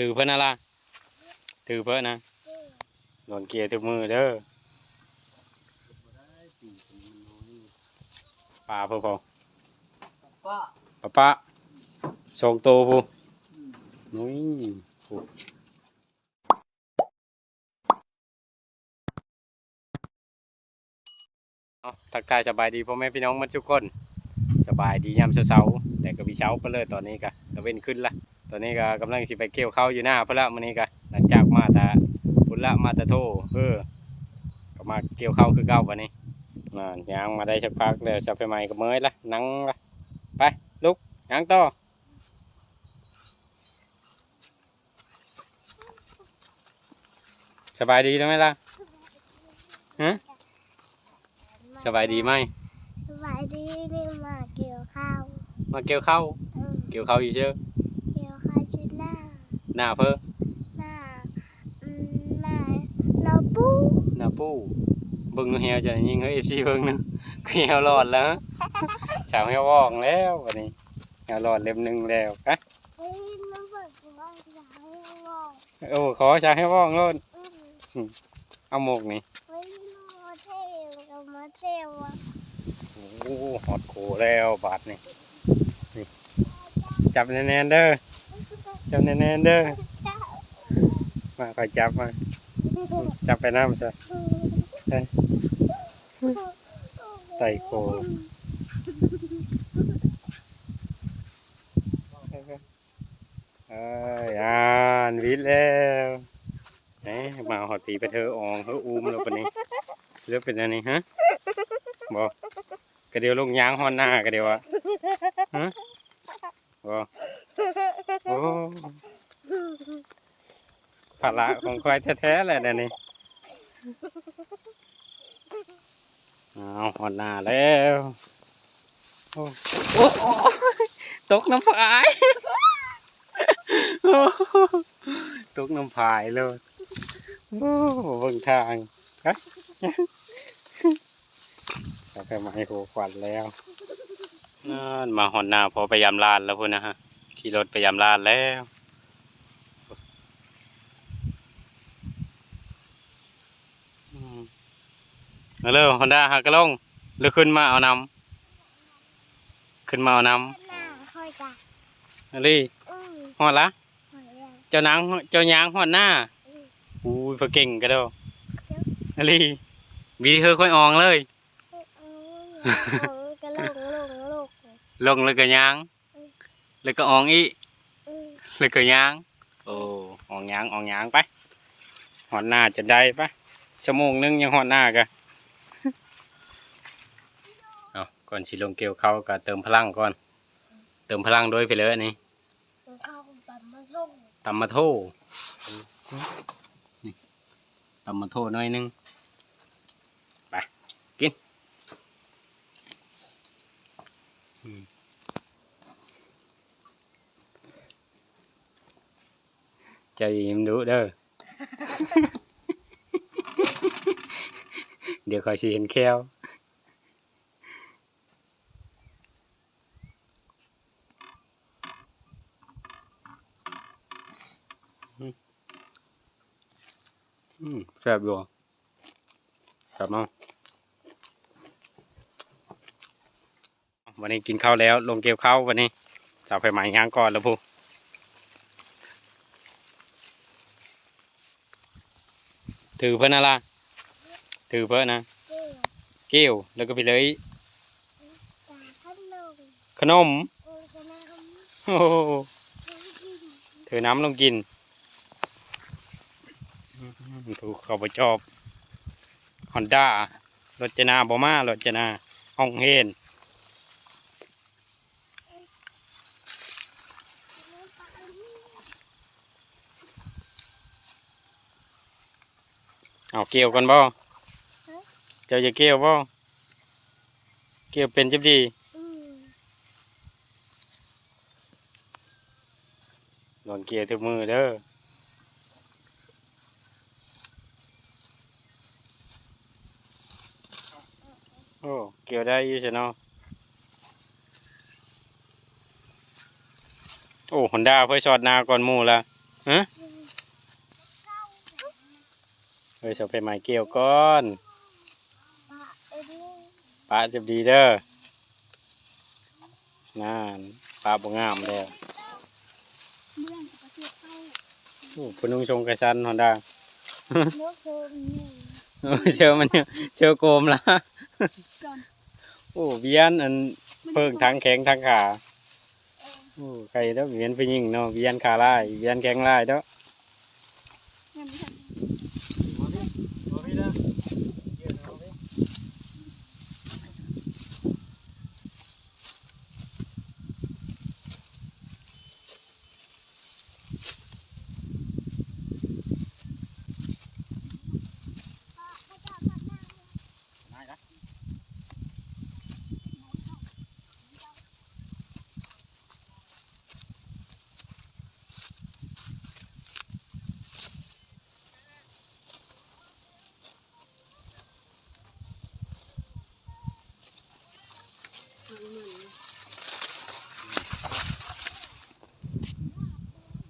ถือเพิ่นนะล่ะถือเพิ่นนะโดนเกียร์ทุกมือเด้อปลาเพิ่นพอป้าปะปะชงโตพูนุ้ยพูเอาทักทายสบายดีพ่อแม่พี่น้องมันทุกคน สบายดียามเช้าๆแต่ก็มีเช้าไปเลยตอนนี้ก็ตะเว้นขึ้นละ ตอนนี้ก็กำลังสิไปเกี่ยวข้าวอยู่หน้าเพื่อละมื้อนี้ก็หลังจากมาแต่พุ่นละมาแต่โทเออก็มาเกี่ยวข้าวคือเก่าวันนี้น่นยางมาได้สักพักแล้วจะไปใหม่ก็เมื่อยละนั่งละไปลุกยางต่อสบายดีไหมล่ะฮะสบายดีไหมสบายดีนี่มาเกี่ยวข้าว มาเกี่ยวข้าวเออเกี่ยวข้าวอยู่เชื่อเกี่ยวข้าว ชิ้นหน้าหน้าเพิ่อหน้าอืมหน้าเราปูหน้าปูเบิ่งเฮียจะยิงเฮ้ยเอฟซีเบิ่งหนึงเฮียรอดแล้วสาวเฮียว่องแล้ววันนี้เฮียรอดเล่มหนึงแล้วอะเฮ้ยน้ำเบิกว่าจะให้งอกโอ้ขอสาวเฮียว่องโลดอืมเอาหมกนี่เฮ้ยมาเที่ยวกับมาเที่ยวอะโอ้หอดโขแล้วบาดนี่นี่จับแน่นๆเด้อ จับแน่นๆเด้อมาคอยจับมา จับไปน้ำซะไต่โคเอ้ยอ่านวิทย์แล้วเอ๊ะมาหอดปีไปเธออองเธออูมแล้วปนี้เลือกเป็นอันนี้ฮะบอกกระเดียวลงยางหอนหน้ากระเดียวอะฮะบอก โอ้ภาระของควายแท้ๆแหละเดี๋ยวนี้เอาหอนหน้าแล้วโอ้โอ้ตกน้ำฝายตกน้ำพายเลยโอ้บิ่งทางฮะเราไปมาให้โหควันแล้วนั่นมาหอนหน้าพอไปยามลานแล้วพุ่นนะฮะ ขี่รถไปยามลานแล้วอืมเอาเร็วฮอนด้าหักกระลงหรือขึ้นมาเอานำขึ้นมาเอานหน้าค่อยจ้ะำอะไรอืมฮอดละหอยอะเจ้านางเจ้ายางหอดหน้าอู้ยเพอเก่งกระโดดอะไรวีดีเธอค่อยอองเลยอืมกระโหลกกระโหลกกระโหลกลงแล้วก็ยาง แล้วก็อองอีกอืมแล้วก็ยาง โอ้อองยางอองยางไปหอดหน้าจะได้ปะชั่วโมงหนึงยังหอดหน้ากะเอาก่อนสิลงเกี่ยวเข้าวก็เติมพลังก่อน เติมพลังด้วยไปเลยนี่ข้าวตัดมาส่งตำมาโทนี่ตำมาโทหน่อยหนึง ไป กินอืม ใจยิ้มดูเด้อ เดี๋ยวคอยสิเห็นแควอืมแซ่บอยู่แซ่บมากวันนี้กินข้าวแล้ว ลงเกี่ยวข้าววันนี้จะไปหมายงานก่อนแล้วพู ถือเพื่อนอะไรถือเพื่อนนะเกี่ยวเกี้ยวแล้วก็ไปเลยตาขนมขนมโอ้ยจะน้ำโอ้โหกินถือน้ำลงกินถูกเขาไปชอบฮอนด้ารถจนาบอมารถจนาห้องเฮน เอาเกี่ยวกันบ่เจ้าจะเกี่ยวบ่เกี่ยวเป็นจับดีลอืมโดนเกี่ยวทุกมือเด้อโอ้เกี่ยวได้ยู่ใช่เนาะโอ้ฮอนด้าเพื่อช็อตนาก่อนมูละฮะ เฮ้ยชอบไปไม้เกี่ยวก่อนปลาจะดีเด้อนั่นปลาบงามแล้วเมื่อนประเทศเข้าโอ้พนุ่งชงกระชันฮอนดาโอ้เชื่อมันเชียเชื่อโกมละโอ้เวียนอันเพิ่งทั้งแข็งทั้งขาโอ้ใครแล้วเวียนไปยิงเนาะเวียนขาลายเวียนแข็งลายเด้องไม่ทัน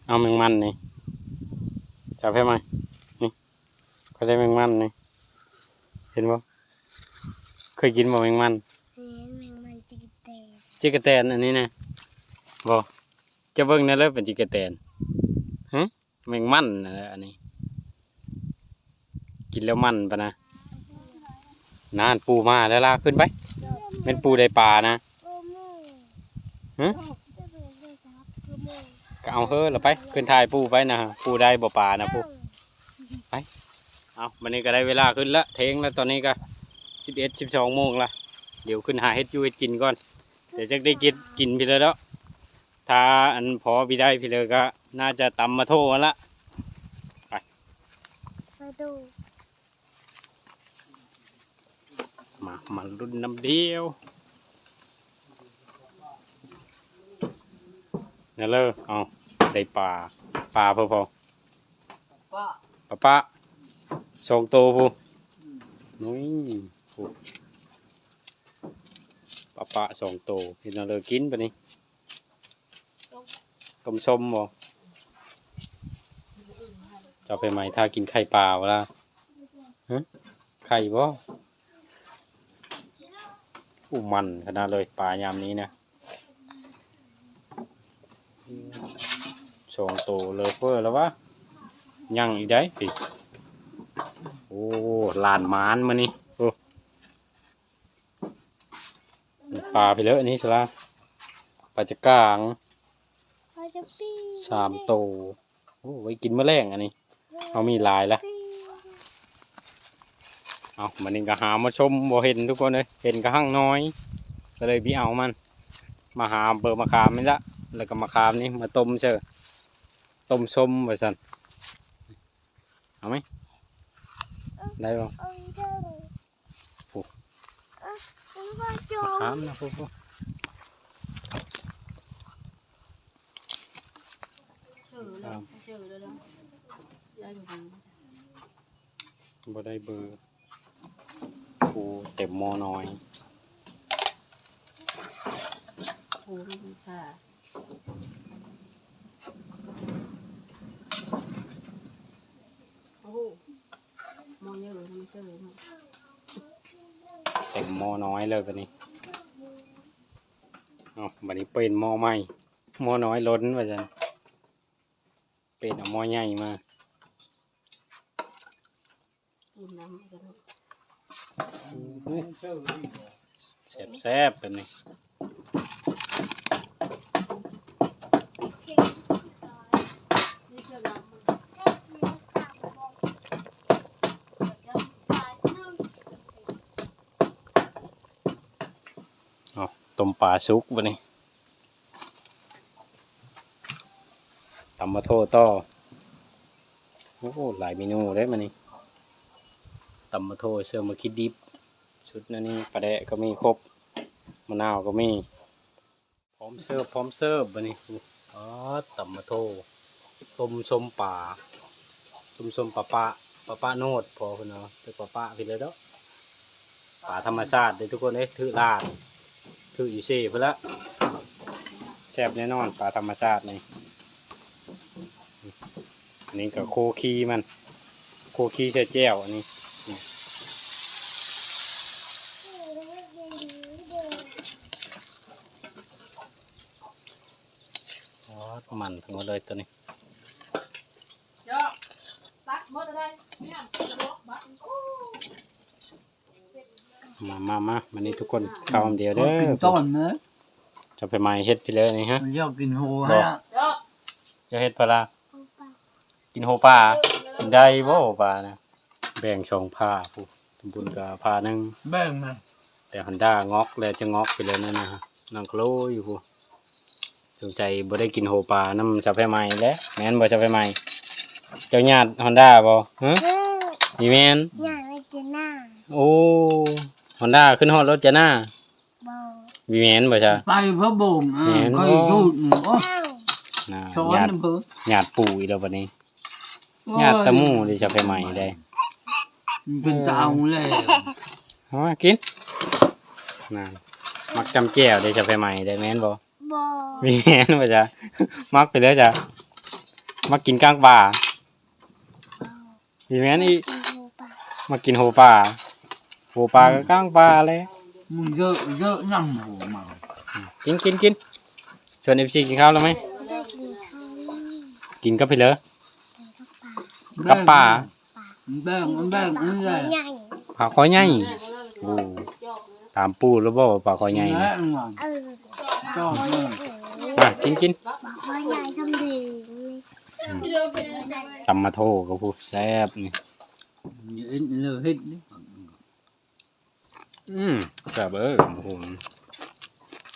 เอาแมงมันนี่จับให้ไหมนี่เขาได้แมงมันนี่เห็นบ่เคยกินบ่แมงมันเห็นแมงมันจิกเตะจิกกะแตนอันนี้นะบ่จะเบิ่งนั่นเลยเป็นจิกกะแตนฮะแมงมันน่ะอันนี้ กินแล้วมันปะนะนานปูมาแล้วลากขึ้นไปเป็นปูได้ปลานะโอ้โม่ฮะ จะเป็นเลยครับโอ้โม่ ก็เอาเฮ้อเราไปขึ้นถ่ายปูไปนะปูได้บ่ปลานะปูเอาวันนี้ก็ได้เวลาขึ้นละเทงแล้วตอนนี้ก็สิบเอ็ดสิบสองโมงละเดี๋ยวขึ้นหาเฮ็ดอยูเฮ็ดกินก่อนเดี๋ยวจะได้กินกินพี่เลยแล้วถ้าอันพอพี่ได้พี่เลยก็ น่าจะตำมาโทกันละมาดูมามารุ่นน้ำเดียวนี่นเลยเอา ได้ปลาปลาพอพอป้าปะปะสองโตพูนุ้ยพูปะปะสองโตพี่น้องเลยกินปะนี่ต้มส้มบ่จะเอาไปไหมถ้ากินไข่ปลาวะล่ะฮะไข่บ่อู้มันขนาดเลยปลายามนี้นะ สองโตเลยเพื่อแล้ววะยังอีกได้อีกโอ้ลานมานมานี่โอ้ปลาไปเลยอันนี้สละปลาจะกลางเขาจะปีสามโตโอ้ไว้กินแมลงอันนี้เอามีลายละเอามันนี่ก็หามาชมบ่เห็นทุกคนเลยเห็นก็หั่งน้อยก็เลยพี่เอามัน มาหาเบอร์มะขามนี่ละแล้วก็มะขามนี่มาต้มเชอ ต้มส้มไว้สันเอาไหมได้ป่เอาอีกเด้อโอ้เอะมันก็จมะมขามนะพวกพวกเชื่อแล้วเชื่อแล้วแล้วยายอยู่ดีบ่ได้เบอร์กูเต็มหมอน้อยโอ้ไม่มีค่ะโอ้มองเยอะทำไมเชื่อเนาะเต็มหมอน้อยเลยบัดนี้เอาบัดนี้เป็นหมอใหม่หมอน้อยล้นว่าจันเป็นเอาหมอใหญ่มากินน้ำกันเนาะแซ่บแซ่บๆแบบนี้นี่เชื่อน้ำ เอา ต้มปลาสุกบัดนี้ตำมาโทต่อโอ้หลายเมนูได้มานี่ตำมาโทเชื่อมาคิดดิบ ชุดนั้นนี่ปลาแดะก็มีครบมะนาวก็มี พร้อมเสิร์ฟพร้อมเสิร์ฟบัดนี้อ๋อตำมาโทต้มส้มป่าต้มส้มปลาปะปลาปะโนดพอคุณเนาะเป็นปลาปะพี่เลยเด้อป่าธรรมชาติเลยทุกคนเอ้ยถือลาด ถืออยู่เซ่เพื่อละแซ่บแน่นอนปลาธรรมชาตินี่อันนี้ก็โคคีมัน โคคีใช้แจ้วอันนี้อ๋อมันทั้งหมดเลยตัวนี้ เจ้าตักหมดอะไรเนี่ยล็อกบัตรโอ้ มามามาวันนี้ทุกคนข้าวคำเดียวก็เด้กินอต้นนะจะไปไม้เฮ็ดไปเลยนี่ฮะมันชอบกินโหบ่ฮะเจ้าจะเฮ็ดพะลากินโหปลากินได้บ่โหปลานะแบ่งช่องผ้าผู้ทำบุญกับผ้าหนึงแบ่งมาแต่ฮันด้างอกแล้วจะงอกไปเลยนั่นนะฮะนั่งโคลอยู่ผู้สงสัยบ่ได้กินโหปลาน้ำชาไฟใหม่แล้วแม่นบ่ชาไฟใหม่เจ้าญาติฮอนด้าบ่ฮะเออมีแม่นอยากไปกินหน้าโอ้ ฮอนด้าขึ้นฮอดรถจะหน้าบอมีแม่นบ่จ้ะ ไปพระบ่งอะเห็นก็บ่สูตรหนึ่งโอ้เอ้าน่ะช้อนญาตินะเพิ่นญาติปู่อีแล้วบัดนี้ญาติตะหมู่ได้ชาไฟใหม่ได้มันเป็นตาเอาแล้วเอามากินน่ะมักจำแจ่วได้ชาไฟใหม่ได้แม่นบ่บอมีแม่นบ่จ้ะมักไปเลยจ้ะมักกินกลางป่ามีแม่นอีกินหูปลามากินโหปลา โหปลาก็กลางปลาเลย มันเยอะเยอะน้ำโหมากินกินกินส่วนเอฟซีกินข้าวแล้วไหมได้กินข้าวนี่กินก็ไปเลยกินข้าวปลากับป่าแบ่งแบ่งอันนี้ใหญ่ปลาคอใหญ่แม่ก็เลิกโอ้จอกเลยตามปูแล้วบ่ว่าปลาคอใหญ่แล้นะวงอนเออชอบคอยมากมากินกินคอยใหญ่ทำดีเดี๋ยวเป็นยังไงตำมาโทก็พูดแซ่บนี่อย่าเอ็นเลยเฮ็ดนี่ อืมแซ่บเออโอ้โห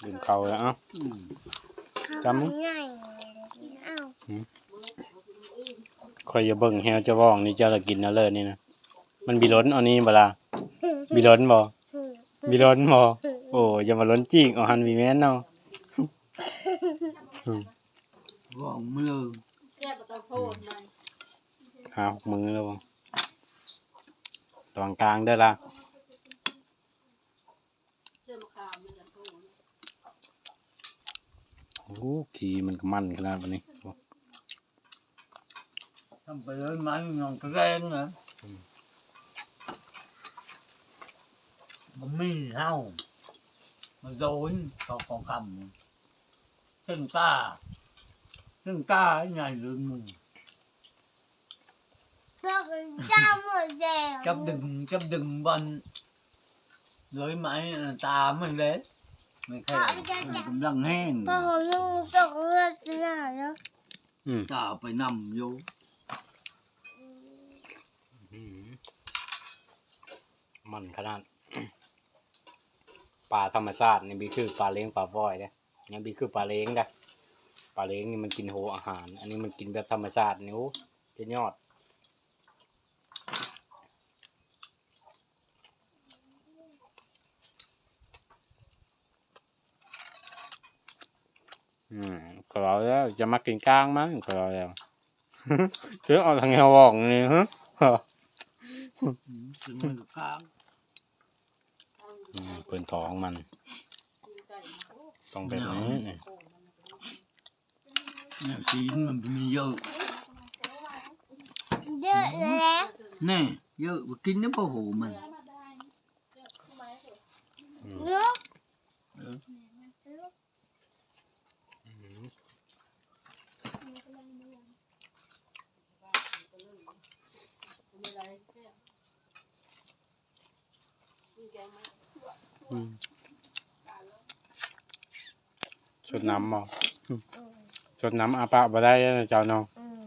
ดื่มข้าวแล้วเอ้าอืมจำมั้ยใหญ่เอ้าคอยจะเบิ่งแฮวจะว่องนี่เจ้าละกินนะเลยนี่นะ มันบีล้นเอานี่บ่ล่ะบีล้นบ่บีล้นบ่โอ้อย่ามาล้นจริงเอาหันบีแม่นเนาะบอกมาเลยแก้ประตูโทษมันหาหกมือแล้วบ่ตวงกลางเด้อล่ะ เชื่อมขามมันจะโทษ โอ้ขี่มันก็มันขนาดวันนี้ทำไปเลยไม้งอนกระแรงนะมันไม่เท่ามันโดนต่อของคำเส้นกล้าเส้นกล้าใหญ่เลยมึงเราเป็นเจ้าหมดแดง chấp đừng chấp đừng bận lưới máy tà mình đấy mình khai mình cũng lằng hen พอของลุงตกเลือดขนาดแล้วอืม tà phải nằm vô มันขนาด ปลาธรรมชาตินี่บีคือปลาเลี้ยงปลาบ่อยเด้นี่บีคือปลาเลี้ยงเด้ปลาเลี้ยงนี่มันกินโหอาหาร อันนี้มันกินแบบธรรมชาตินิ้วเป็นยอด อืม ก็เราแล้วจะมากินกลางมั้งก็เราแล้วคือเอาทางเงาบอกนี่ฮะ Thì mình được cao อืมเปินท้องมัน ต้องแบบนี้นี่ Nhà chín mà mình dơ เยอะแล้ว nè dơ và kín nó bảo hộ mình อืมเยอะ Ừ. อืมชดน้ำบ่ชดน้ำอาปะบ่ได้นะเจ้าเนาะอืม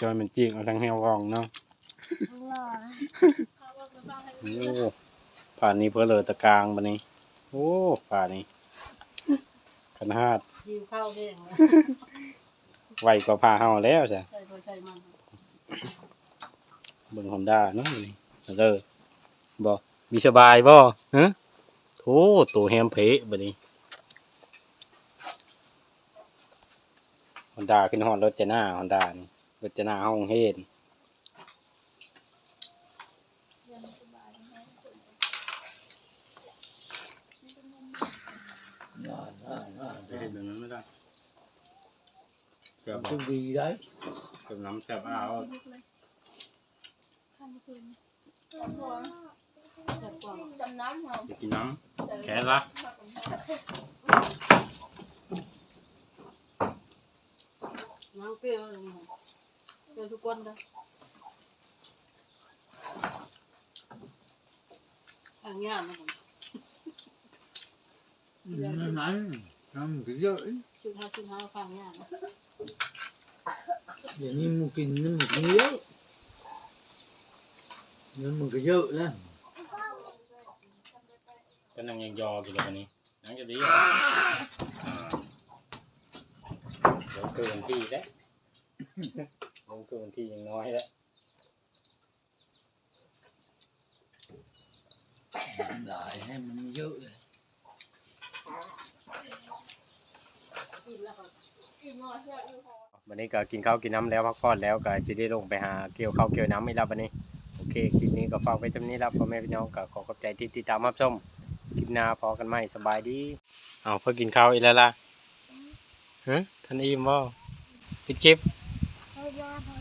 จอยมันจริงเอาทางเหี่ยวกองเนาะหล่อโอ้ป่านนี้เพื่อเลยตะกลางบันนี้ โอ้ป่านนี้ขนาดยิวข้าวแห้งไวกว่าพาเฮาแล้วจ้ะใส่ตัวใส่มันเบิ่งฮอนด้าเนาะนี่เด้อบ่ มีสบายบ่ฮะโธ่ตัวแฮมเพะบัดนี้ฮอนด้าขึ้นฮอดรถจะหน้าฮอนด้านี่รถจะหน้าห้องเฮ็ด Rồi, rồi, rồi, จะเฮ็ดแบบนั้นไม่ได้ rồi. cái gì đấy ต้มน้ำแซ่บเอาข้ามคืนตัวพ่อแบบกว่าดำน้ำเหรอจะกินน้ำแค่ละน้ำเปรี้ยวอะไรเนี่ยเปรี้ยวทุกวัน เลยทางยากนะผมนั่นนั่นทำก็เยอะชุดห้าชุดห้าฟังยากนะเดี๋ยวนี้มึง กินนี่มึงกินเยอะเงินมึงก็เยอะแล้วก็นั่งยังยออยู่เลยวันนี้นั่งจะดีอะอ่าเดี๋ยวเกินที่แล้วเดี๋ยวเกินที่ยังน้อยแล้วได้ให้มันเยอะเลยกินแล้วก็กินหมดแล้วอยู่พอวันนี้ก็กินข้าวกินน้ำแล้วพักผ่อนแล้วก็จะได้ลงไปหาเกี่ยวข้าวเกี่ยวน้ำอีกแล้ววันนี้โอเคคลิปนี้ก็ฝากไว้จำนี้แล้วพ่อแม่พี่น้องก็ขอขอบใจที่ติดตามรับชมคลิ ปหน้าพอกันไหมสบายดีเอาเพื่อกินข้าวอีกแล้วล่ะฮะท่านอิ่มบ่ปิดคลิปเฮ้ยยาพอ